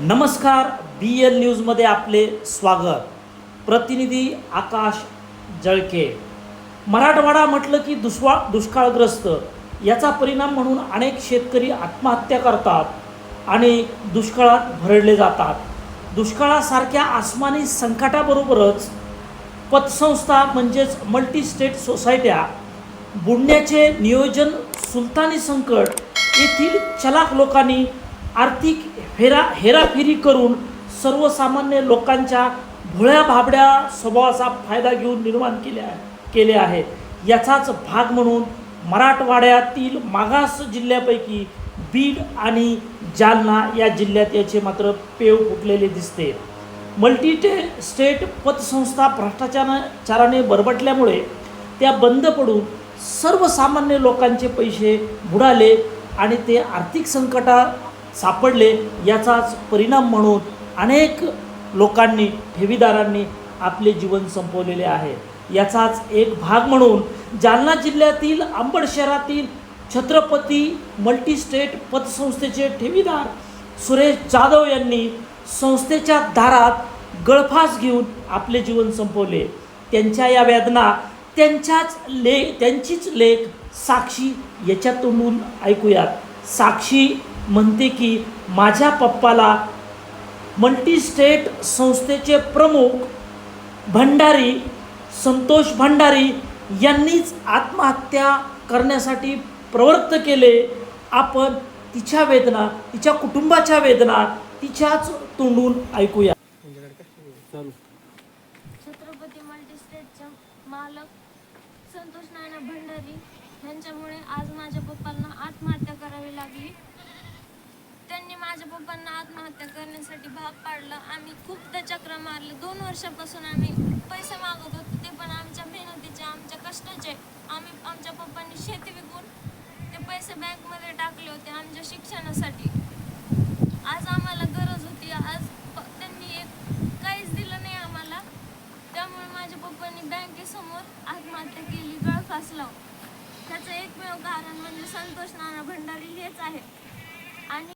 नमस्कार बी एल न्यूजमध्ये आपले स्वागत. प्रतिनिधी आकाश जळके. मराठवाडा म्हटलं की दुष्वा दुष्काळग्रस्त. याचा परिणाम म्हणून अनेक शेतकरी आत्महत्या करतात आणि दुष्काळात भरडले जातात. दुष्काळासारख्या आसमानी संकटाबरोबरच पतसंस्था म्हणजेच मल्टी स्टेट सोसायट्या बुडण्याचे नियोजन सुलतानी संकट येथील चलाख लोकांनी आर्थिक हेरा हेराफेरी करून सर्वसामान्य लोकांच्या भोळ्या भाबड्या स्वभावाचा फायदा घेऊन निर्माण केले केले आहे. याचाच भाग म्हणून मराठवाड्यातील मागास जिल्ह्यापैकी बीड आणि जालना या जिल्ह्यात याचे मात्र पेव फुटलेले दिसते. मल्टी टे स्टेट पतसंस्था भ्रष्टाचाराने बरबटल्यामुळे त्या बंद पडून सर्वसामान्य लोकांचे पैसे बुडाले आणि ते आर्थिक संकटात सापडले याचाच परिणाम म्हणून अनेक लोकांनी ठेवीदारांनी आपले जीवन संपवलेले आहे. याचाच एक भाग म्हणून जालना जिल्ह्यातील अंबड शहरातील छत्रपती मल्टीस्टेट पतसंस्थेचे ठेवीदार सुरेश जाधव यांनी संस्थेच्या दारात गळफास घेऊन आपले जीवन संपवले. त्यांच्या या वेदना त्यांच्याच ले त्यांचीच लेख साक्षी याच्यातून ऐकूयात. साक्षी म्हणते की माझ्या पप्पाला मल्टीस्टेट संस्थेचे प्रमुख भंडारी संतोष भंडारी यांनीच आत्महत्या करण्यासाठी प्रवृत्त केले. आपण तिच्या वेदना तिच्या कुटुंबाच्या वेदना तिच्याच तोंडून ऐकूया. छत्रपती मल्टीस्टेटचे मालक संतोष नाना भंडारी यांच्यामुळे आज माझ्या पप्पांना आत्महत्या करावी लागली त्यांनी माझ्या पप्पांना आत्महत्या करण्यासाठी भाग पाडलं. आम्ही खूपदा चक्र मारले. दोन वर्षापासून आम्ही पैसे मागत होतो. ते पण आमच्या मेहनतीचे आमच्या कष्टाचे. आम्ही आमच्या पप्पांनी शेती विकून ते पैसे बँकमध्ये टाकले होते आमच्या शिक्षणासाठी. आज आम्हाला गरज होती. आज त्यांनी एक काहीच दिलं नाही आम्हाला. त्यामुळे माझ्या पप्पांनी बँकेसमोर आत्महत्या केली. गळफास लावून त्याचं एकमेव कारण म्हणजे संतोष नाना भंडारी हेच आहे. आणि